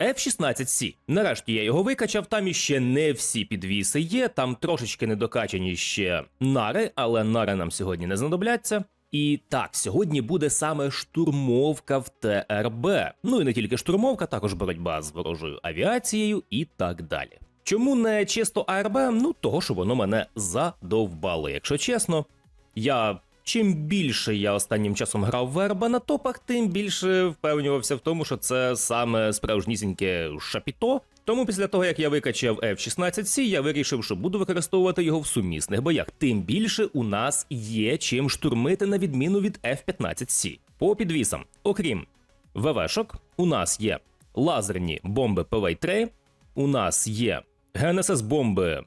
F-16C. Нарешті я його викачав, там іще не всі підвіси є, там трошечки недокачані ще нари, але нари нам сьогодні не знадобляться. І так, сьогодні буде саме штурмовка в ТРБ. Ну і не тільки штурмовка, також боротьба з ворожою авіацією і так далі. Чому не чисто АРБ? Ну того, що воно мене задовбало. Якщо чесно, я чим більше я останнім часом грав в АРБ на топах, тим більше впевнювався в тому, що це саме справжнісіньке шапіто. Тому після того, як я викачав F-16C, я вирішив, що буду використовувати його в сумісних боях. Тим більше у нас є чим штурмити на відміну від F-15C. По підвісам, окрім ВВшок, у нас є лазерні бомби ПВ-3, у нас є ГНСС бомби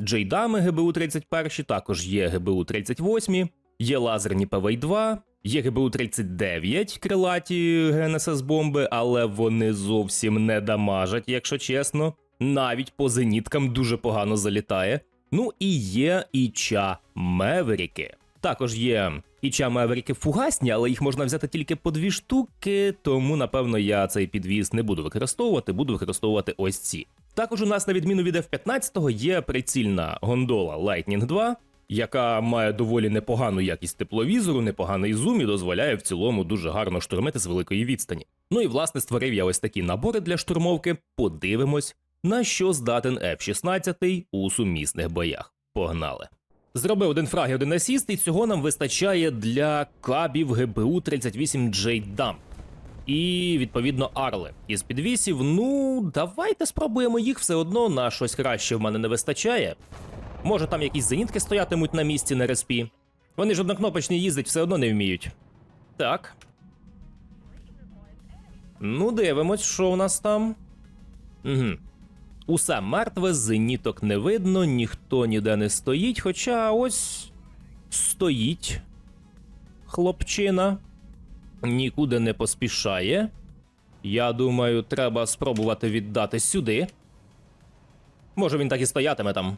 Джейдами ГБУ 31, також є ГБУ 38, є лазерні ПВ-2, є ГБУ 39 крилаті ГНСС бомби, але вони зовсім не дамажать, якщо чесно. Навіть по зеніткам дуже погано залітає. Ну і є іча Меверіки. Також є іча Меверіки фугасні, але їх можна взяти тільки по дві штуки, тому напевно я цей підвіз не буду використовувати, буду використовувати ось ці. Також у нас, на відміну від F-15, є прицільна гондола Lightning 2, яка має доволі непогану якість тепловізору, непоганий зум і дозволяє в цілому дуже гарно штурмити з великої відстані. Ну і власне створив я ось такі набори для штурмовки. Подивимось, на що здатен F-16 у сумісних боях. Погнали! Зробив один фраг і один асіст, і цього нам вистачає для кабів ГБУ 38 JDAM. І відповідно арли із підвісів. Ну, давайте спробуємо їх все одно на щось краще в мене не вистачає. Може там якісь зенітки стоятимуть на місці на респі. Вони ж однокнопочні їздить все одно не вміють. Так. Ну, дивимось, що у нас там. Угу. Усе мертве, зеніток не видно, ніхто ніде не стоїть, хоча ось стоїть хлопчина, нікуди не поспішає. Я думаю, треба спробувати віддати сюди. Може він так і стоятиме там.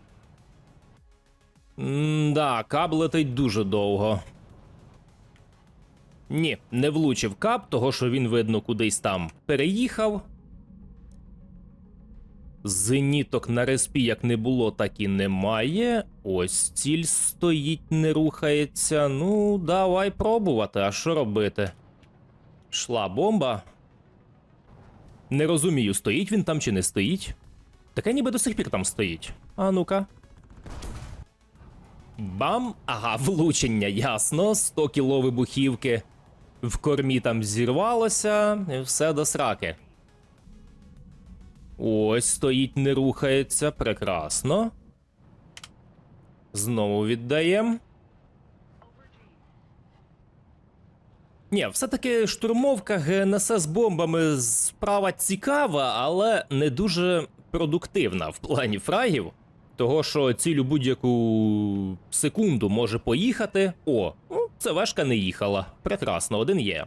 М-да, каб летить дуже довго. Ні, не влучив кап, того що він, видно, кудись там переїхав. Зеніток на респі як не було, так і немає. Ось ціль стоїть, не рухається. Ну, давай пробувати, а що робити? Шла бомба. Не розумію, стоїть він там чи не стоїть. Таке ніби до сих пір там стоїть. А ну-ка. Бам! Ага, влучення, ясно. 100 кіло вибухівки. В кормі там зірвалося, і все до сраки. Ось стоїть, не рухається. Прекрасно. Знову віддаємо. Ні, все-таки штурмовка ГНС з бомбами справа цікава, але не дуже продуктивна в плані фрагів. Того, що цілю будь-яку секунду може поїхати. О, ну, це вешка не їхала. Прекрасно, один є.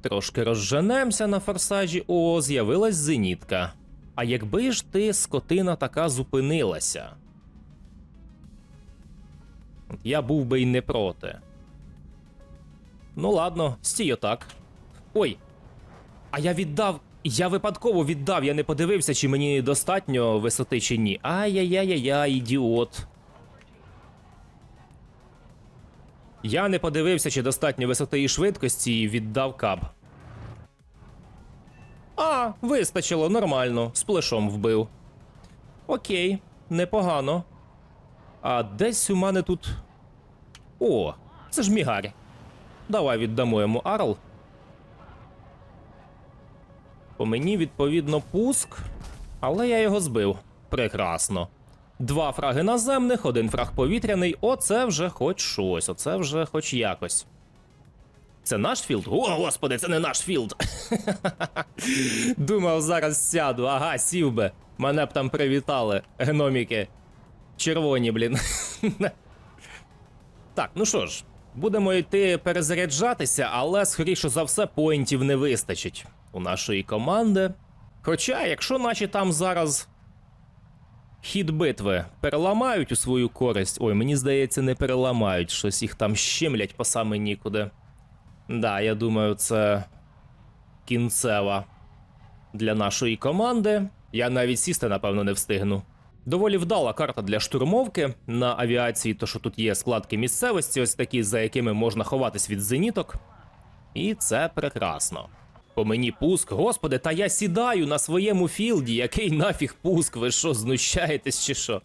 Трошки розженемося на форсажі. О, з'явилась зенітка. А якби ж ти, скотина, така зупинилася? Я був би й не проти. Ну ладно, стій отак. Ой. А я віддав. Я випадково віддав, я не подивився, чи мені достатньо висоти, чи ні. Ай-яй-яй-яй, ідіот. Я не подивився, чи достатньо висоти і швидкості, і віддав каб. А, вистачило, нормально, з плешом вбив. Окей, непогано. А десь у мене тут. О, це ж мігарь. Давай віддамо йому Арл. По мені, відповідно, пуск, але я його збив. Прекрасно. Два фраги наземних, один фраг повітряний. Оце вже хоч щось, оце вже хоч якось. Це наш філд? О, господи, це не наш філд. Думав, зараз сяду. Ага, сів би. Мене б там привітали. Гноміки. Червоні, блін. так, ну що ж, будемо йти перезаряджатися, але, скоріше за все, поінтів не вистачить у нашої команди. Хоча, якщо наші там зараз хід битви переламають у свою користь, ой, мені здається, не переламають, щось їх там щемлять по саме нікуди. Да, я думаю, це кінцева для нашої команди. Я навіть сісти, напевно, не встигну. Доволі вдала карта для штурмовки на авіації, то що тут є складки місцевості, ось такі, за якими можна ховатись від зеніток. І це прекрасно. По мені пуск, господи, та я сідаю на своєму філді. Який нафіг пуск? Ви що, знущаєтесь чи що?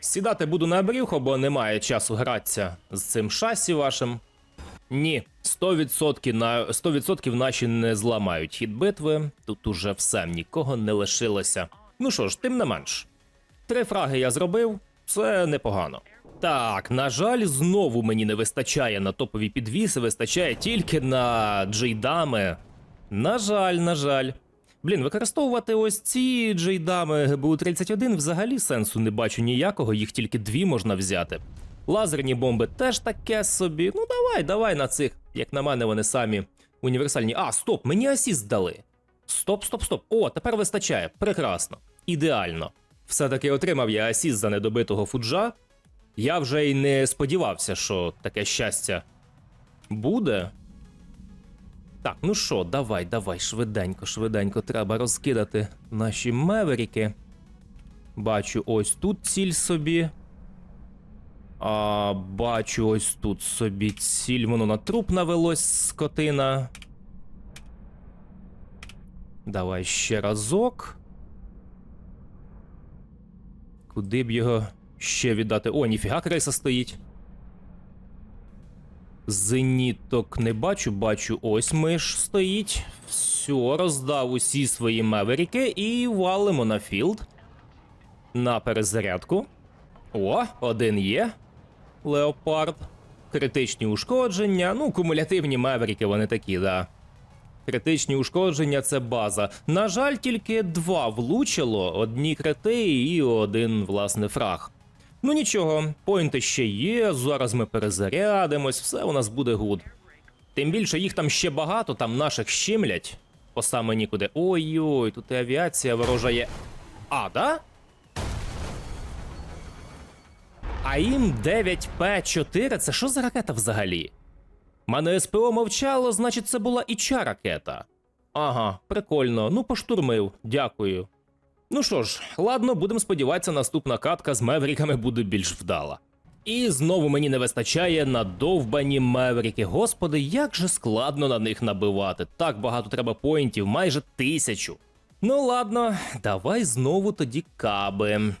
Сідати буду на брюхо, бо немає часу гратися з цим шасі вашим. Ні, 100% на 100% наші не зламають хід битви. Тут уже все, нікого не лишилося. Ну що ж, тим не менш. Три фраги я зробив, це непогано. Так, на жаль, знову мені не вистачає на топові підвіси, вистачає тільки на джейдами. На жаль, на жаль. Блін, використовувати ось ці джейдами ГБУ-31 взагалі сенсу не бачу ніякого, їх тільки дві можна взяти. Лазерні бомби теж таке собі. Ну давай, давай на цих. Як на мене, вони самі універсальні. А, стоп, мені асіст дали. Стоп, стоп, стоп. О, тепер вистачає. Прекрасно. Ідеально. Все-таки отримав я асіст за недобитого фуджа. Я вже й не сподівався, що таке щастя буде. Так, ну що, давай, давай, швиденько, швиденько треба розкидати наші меверіки. Бачу, ось тут ціль собі. А, бачу, ось тут собі ціль, воно на труп навелось, скотина. Давай ще разок. Куди б його ще віддати? О, ніфіга криса стоїть. Зеніток не бачу, бачу, ось миш стоїть. Все, роздав усі свої меверіки і валимо на філд. На перезарядку. О, один є. Леопард. Критичні ушкодження. Ну, кумулятивні меверіки, вони такі, да. Критичні ушкодження це база. На жаль, тільки два влучило: одні крити і один, власне, фраг. Ну нічого, поінти ще є, зараз ми перезарядимось, все у нас буде гуд. Тим більше їх там ще багато, там наших щемлять. По саме нікуди. Ой-ой, тут і авіація ворожа є. А, да? АІМ 9П4 це що за ракета взагалі? Мене СПО мовчало, значить, це була і ча ракета. Ага, прикольно. Ну, поштурмив, дякую. Ну що ж, ладно, будемо сподіватися, наступна катка з мевріками буде більш вдала. І знову мені не вистачає на довбані мевріки. Господи, як же складно на них набивати. Так багато треба поінтів, майже тисячу. Ну ладно, давай знову тоді каби.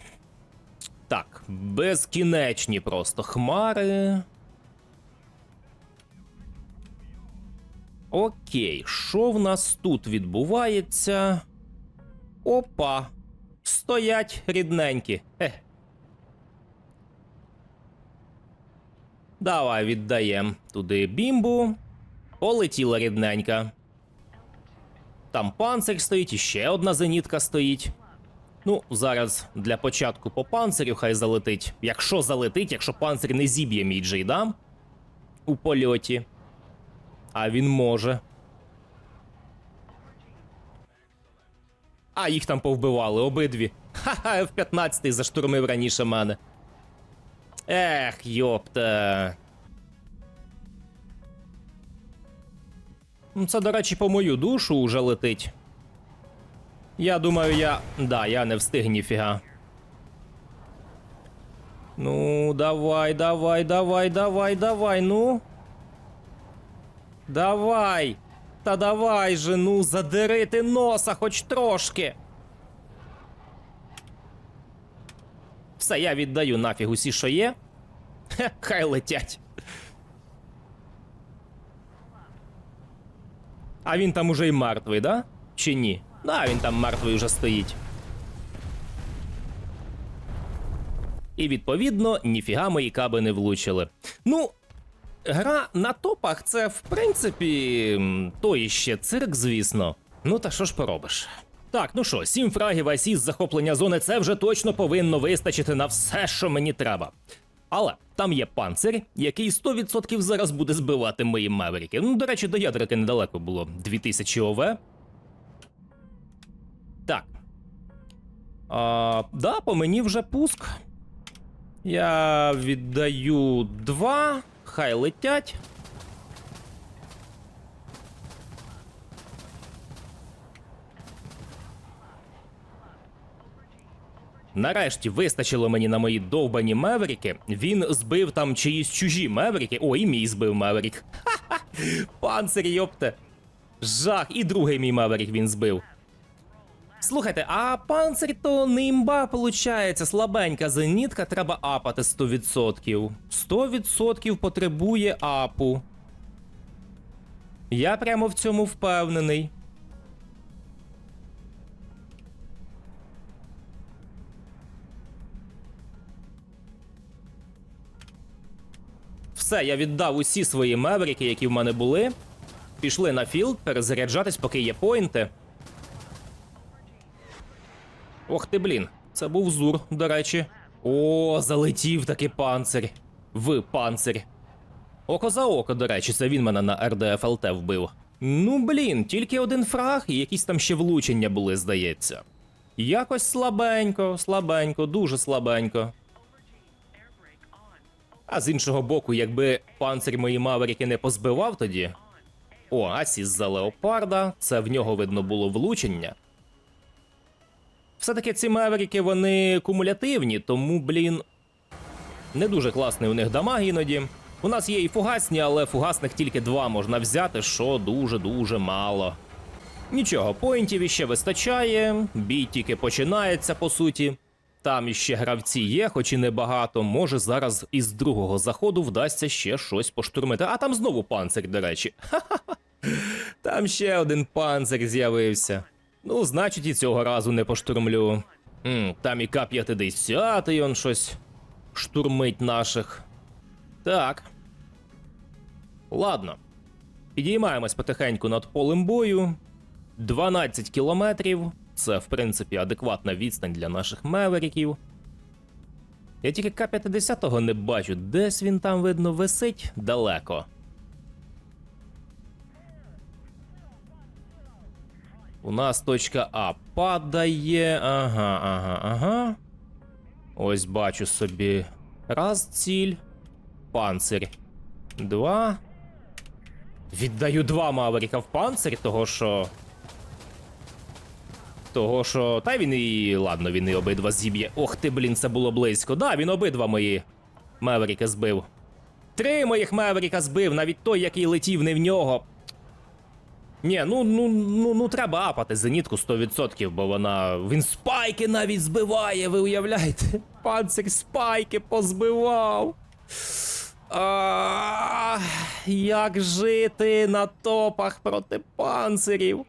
Так, безкінечні просто хмари. Окей, що в нас тут відбувається? Опа. Стоять рідненькі. Ех. Давай віддаєм туди бімбу. Полетіла рідненька. Там панцир стоїть, і ще одна зенітка стоїть. Ну, зараз для початку по панцирю хай залетить. Якщо залетить, якщо панцир не зіб'є мій джейдам у польоті. А він може. А, їх там повбивали обидві. Ха-ха, F-15 заштурмив раніше мене. Ех, йопта. Це, до речі, по мою душу уже летить. Я думаю, я. Да, я не встиг ніфіга. Ну, давай, давай, давай, давай, давай, ну. Давай. Та давай же, ну, задерити носа хоч трошки. Все, я віддаю нафіг усі, що є. Хе, хай летять. А він там уже й мертвий, да? Чи ні? Да, він там мертвий уже стоїть. І відповідно, ніфіга мої каби не влучили. Ну, гра на топах це, в принципі, м, то іще цирк, звісно. Ну та що ж поробиш? Так, ну що, сім фрагів асіст захоплення зони це вже точно повинно вистачити на все, що мені треба. Але там є панцир, який 100% зараз буде збивати мої меверіки. Ну, до речі, до ядрики недалеко було 2000 ОВ. Так. А, да, по мені вже пуск. Я віддаю два. Хай летять. Нарешті вистачило мені на мої довбані мевріки. Він збив там чиїсь чужі мевріки. О, і мій збив меверік. Ха-ха! Панцир, йопте. Жах, і другий мій меверік він збив. Слухайте, а панцир то не імба, получається, слабенька зенітка, треба апати 100%. 100% потребує апу. Я прямо в цьому впевнений. Все, я віддав усі свої меверіки, які в мене були. Пішли на філд, перезаряджатись, поки є поінти. Ох ти, блін, це був зур, до речі. О, залетів таки панцир. В панцир. Око за око, до речі, це він мене на РДФЛТ вбив. Ну блін, тільки один фраг і якісь там ще влучення були, здається. Якось слабенько, слабенько, дуже слабенько. А з іншого боку, якби панцир мої маверіки не позбивав тоді. О, асіс за леопарда, це в нього видно було влучення. Все-таки ці меверіки вони кумулятивні, тому, блін, не дуже класний у них дамаг іноді. У нас є і фугасні, але фугасних тільки два можна взяти, що дуже-дуже мало. Нічого, поінтів іще вистачає, бій тільки починається по суті. Там іще гравці є, хоч і небагато. Може зараз із другого заходу вдасться ще щось поштурмити. А там знову панцир, до речі. Ха-ха-ха. Там ще один панцир з'явився. Ну, значить, і цього разу не поштурмлю. М, там і К-50, он щось штурмить наших. Так. Ладно. Підіймаємось потихеньку над полем бою. 12 кілометрів. Це, в принципі, адекватна відстань для наших меверіків. Я тільки К-50 не бачу, десь він там, видно, висить далеко. У нас точка А падає. Ага, ага, ага. Ось бачу собі. Раз ціль. Панцир. Два. Віддаю два Маверіка в панцир, того що. Того що. Та він і. Ладно, він і обидва зіб'є. Ох ти, блін, це було близько. Да, він обидва мої Меверіка збив. Три моїх Меверіка збив, навіть той, який летів не в нього. Ні, ну ну ну ну треба апати зенітку 100%, бо вона. Він спайки навіть збиває, ви уявляєте? Панцир спайки позбивав. А, як жити на топах проти панцирів?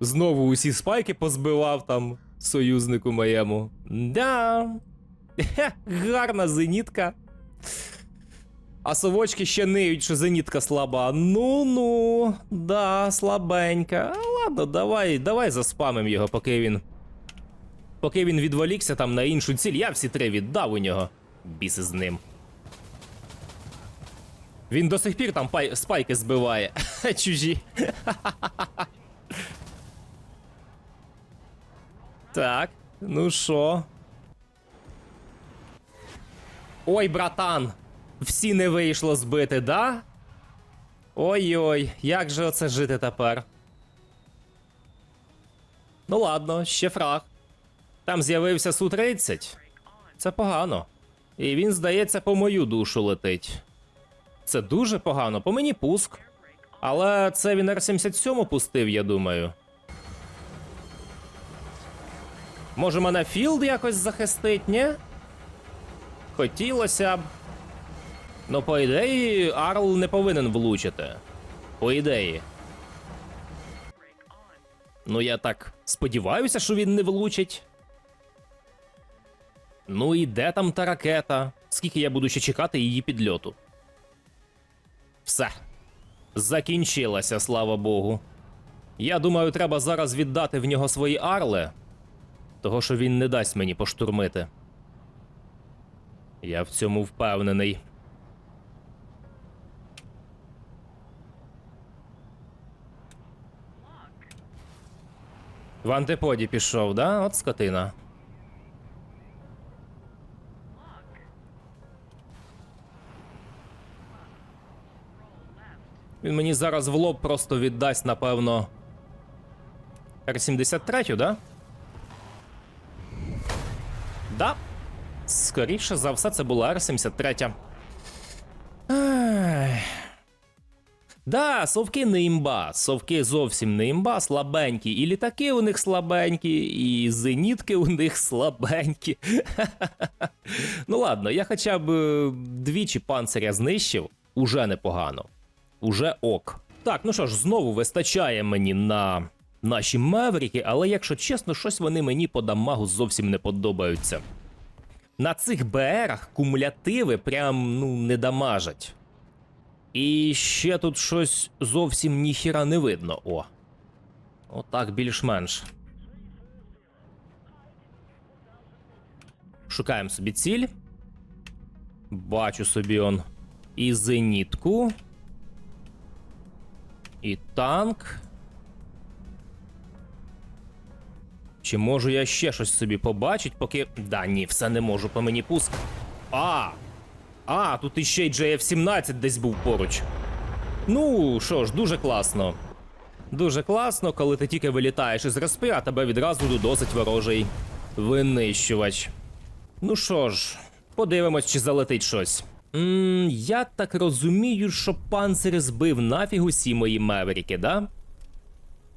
Знову усі спайки позбивав там союзнику моєму. Да. Гарна зенітка. А совочки ще ниють, що зенітка слаба. Ну-ну, да, слабенька. Ладно, давай, давай заспамим його, поки він. Поки він відволікся там на іншу ціль, я всі три віддав у нього. Біси з ним. Він до сих пір там пай... спайки збиває. Чужі. так, ну що? Ой, братан! Всі не вийшло збити, да? Ой-ой, як же оце жити тепер? Ну ладно, ще фраг. Там з'явився Су-30. Це погано. І він, здається, по мою душу летить. Це дуже погано, по мені пуск. Але це він Р-77 пустив, я думаю. Може, мене філд якось захистить, ні? Хотілося б. Ну, по ідеї, Арл не повинен влучити. По ідеї. Ну, я так сподіваюся, що він не влучить. Ну і де там та ракета? Скільки я буду ще чекати її підльоту? Все. Закінчилася, слава Богу. Я думаю, треба зараз віддати в нього свої арли, того що він не дасть мені поштурмити. Я в цьому впевнений. В антиподі пішов, да? От скотина. Він мені зараз в лоб просто віддасть, напевно. Р-73, да? Да. Скоріше за все, це була Р-73. Да, совки не імба, совки зовсім не імба, слабенькі. І літаки у них слабенькі, і зенітки у них слабенькі. ну ладно, я хоча б е, двічі панциря знищив, уже непогано. Уже ок. Так, ну що ж, знову вистачає мені на наші мевріки, але якщо чесно, щось вони мені по дамагу зовсім не подобаються. На цих БРах кумулятиви прям ну не дамажать. І ще тут щось зовсім ніхіра не видно. О. Отак більш-менш. Шукаємо собі ціль. Бачу собі он і зенітку. І танк. Чи можу я ще щось собі побачить, поки. Да, ні, все не можу по мені пуск. А! А, тут іще й JF-17 десь був поруч. Ну, що ж, дуже класно. Дуже класно, коли ти тільки вилітаєш із респи, а тебе відразу додосить ворожий винищувач. Ну що ж, подивимось, чи залетить щось. Ммм, я так розумію, що панцир збив нафіг усі мої меверіки, да?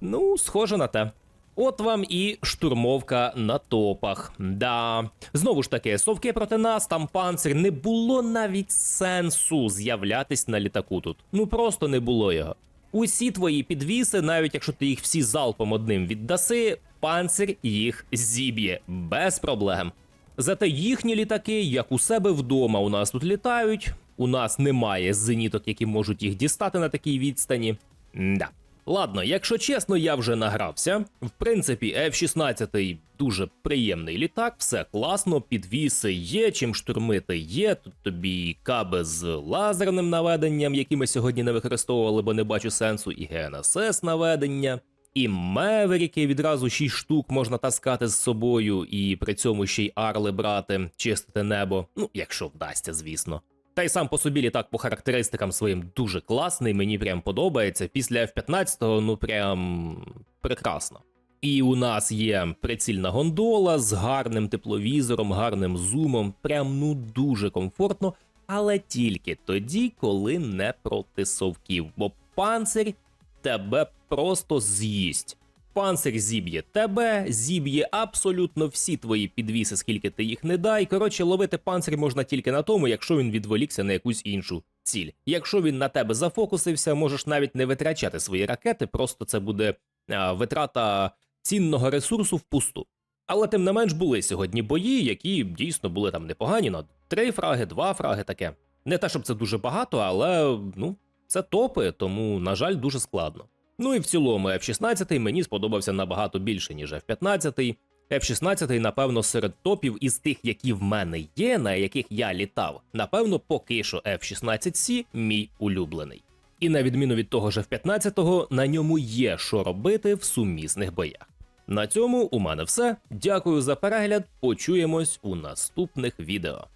Ну, схоже на те. От вам і штурмовка на топах. Да. Знову ж таки, совки проти нас, там панцир, не було навіть сенсу з'являтись на літаку тут. Ну просто не було його. Усі твої підвіси, навіть якщо ти їх всі залпом одним віддаси, панцир їх зіб'є без проблем. Зате їхні літаки, як у себе вдома, у нас тут літають. У нас немає зеніток, які можуть їх дістати на такій відстані. Да. Ладно, якщо чесно, я вже награвся. В принципі, F-16 дуже приємний літак, все класно, підвіси є, чим штурмити є. Тут тобі каби з лазерним наведенням, які ми сьогодні не використовували, бо не бачу сенсу, і ГНСС наведення. І меверіки відразу 6 штук можна таскати з собою, і при цьому ще й арли брати, чистити небо. Ну, якщо вдасться, звісно. Та й сам по собі літак по характеристикам своїм дуже класний, мені прям подобається. Після F-15, ну прям прекрасно. І у нас є прицільна гондола з гарним тепловізором, гарним зумом. Прям ну дуже комфортно, але тільки тоді, коли не проти совків, бо панцир тебе просто з'їсть. Панцир зіб'є тебе, зіб'є абсолютно всі твої підвіси, скільки ти їх не дай. Коротше, ловити панцир можна тільки на тому, якщо він відволікся на якусь іншу ціль. Якщо він на тебе зафокусився, можеш навіть не витрачати свої ракети, просто це буде а, витрата цінного ресурсу впусту. Але тим не менш були сьогодні бої, які дійсно були там непогані на три фраги, два фраги таке. Не те, щоб це дуже багато, але ну, це топи, тому, на жаль, дуже складно. Ну і в цілому F-16 мені сподобався набагато більше, ніж F-15. F-16, напевно, серед топів із тих, які в мене є, на яких я літав, напевно, поки що F-16C мій улюблений. І на відміну від того ж F-15, на ньому є що робити в сумісних боях. На цьому у мене все. Дякую за перегляд. Почуємось у наступних відео.